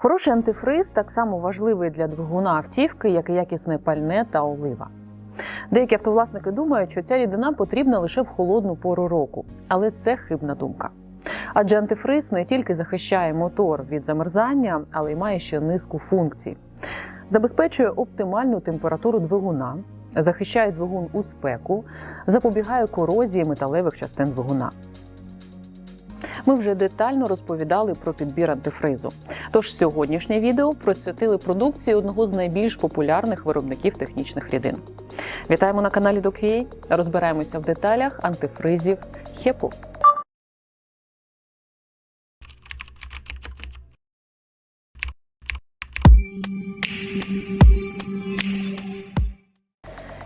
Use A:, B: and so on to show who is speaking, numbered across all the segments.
A: Хороший антифриз так само важливий для двигуна автівки, як і якісне пальне та олива. Деякі автовласники думають, що ця рідина потрібна лише в холодну пору року, але це хибна думка. Адже антифриз не тільки захищає мотор від замерзання, але й має ще низку функцій. Забезпечує оптимальну температуру двигуна, захищає двигун у спеку, запобігає корозії металевих частин двигуна. Ми вже детально розповідали про підбір антифризу. Тож сьогоднішнє відео присвятили продукції одного з найбільш популярних виробників технічних рідин. Вітаємо на каналі DocQA. Розбираємося в деталях антифризів Хепу.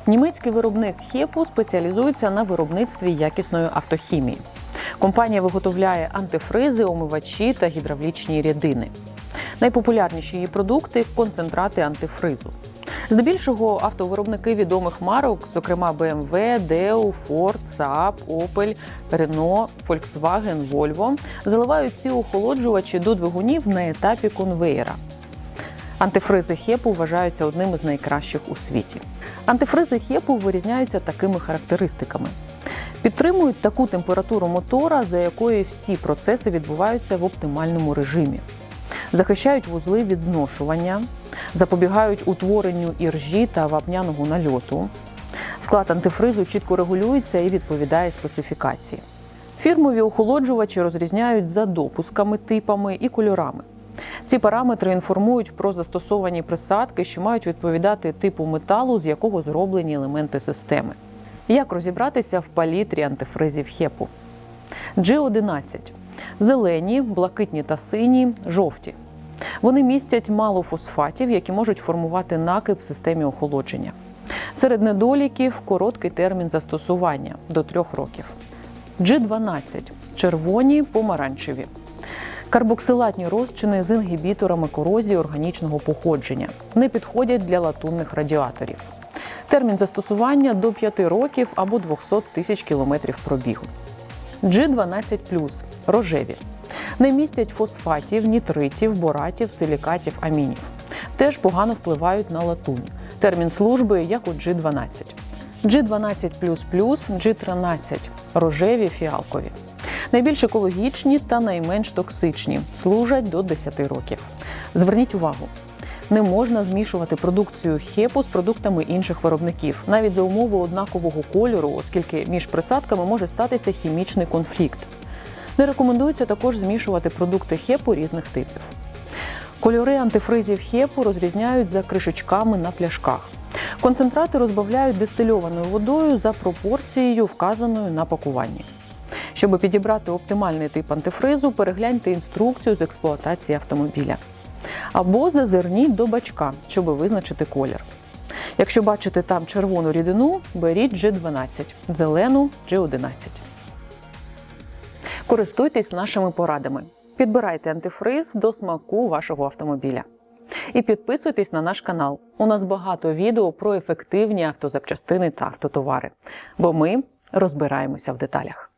A: Німецький виробник Хепу спеціалізується на виробництві якісної автохімії. Компанія виготовляє антифризи, омивачі та гідравлічні рідини. Найпопулярніші її продукти концентрати антифризу. Здебільшого автовиробники відомих марок, зокрема BMW, Deo, Ford, Saab, Opel, Renault, Volkswagen, Volvo, заливають ці охолоджувачі до двигунів на етапі конвеєра. Антифризи Хепу вважаються одним із найкращих у світі. Антифризи Хепу вирізняються такими характеристиками. Підтримують таку температуру мотора, за якою всі процеси відбуваються в оптимальному режимі. Захищають вузли від зношування, запобігають утворенню іржі та вапняного нальоту. Склад антифризу чітко регулюється і відповідає специфікації. Фірмові охолоджувачі розрізняють за допусками, типами і кольорами. Ці параметри інформують про застосовані присадки, що мають відповідати типу металу, з якого зроблені елементи системи. Як розібратися в палітрі антифризів хепу? G11 зелені, блакитні та сині, жовті. Вони містять мало фосфатів, які можуть формувати накип в системі охолодження. Серед недоліків короткий термін застосування до трьох років. G12 червоні, помаранчеві. Карбоксилатні розчини з інгібіторами корозії органічного походження не підходять для латунних радіаторів. Термін застосування до 5 років або 200 тисяч кілометрів пробігу. G12 рожеві. Не містять фосфатів, нітритів, боратів, силікатів, амінів. Теж погано впливають на латунь. Термін служби як у G12. G12 G13 рожеві фіалкові. Найбільш екологічні та найменш токсичні служать до 10 років. Зверніть увагу, не можна змішувати продукцію хепу з продуктами інших виробників, навіть за умови однакового кольору, оскільки між присадками може статися хімічний конфлікт. Не рекомендується також змішувати продукти хепу різних типів. Кольори антифризів хепу розрізняють за кришечками на пляшках. Концентрати розбавляють дистильованою водою за пропорцією, вказаною на пакуванні. Щоб підібрати оптимальний тип антифризу, перегляньте інструкцію з експлуатації автомобіля. Або зазирніть до бачка, щоб визначити колір. Якщо бачите там червону рідину, беріть G12, зелену G11. Користуйтесь нашими порадами. Підбирайте антифриз до смаку вашого автомобіля. І підписуйтесь на наш канал. У нас багато відео про ефективні автозапчастини та автотовари. Бо ми розбираємося в деталях.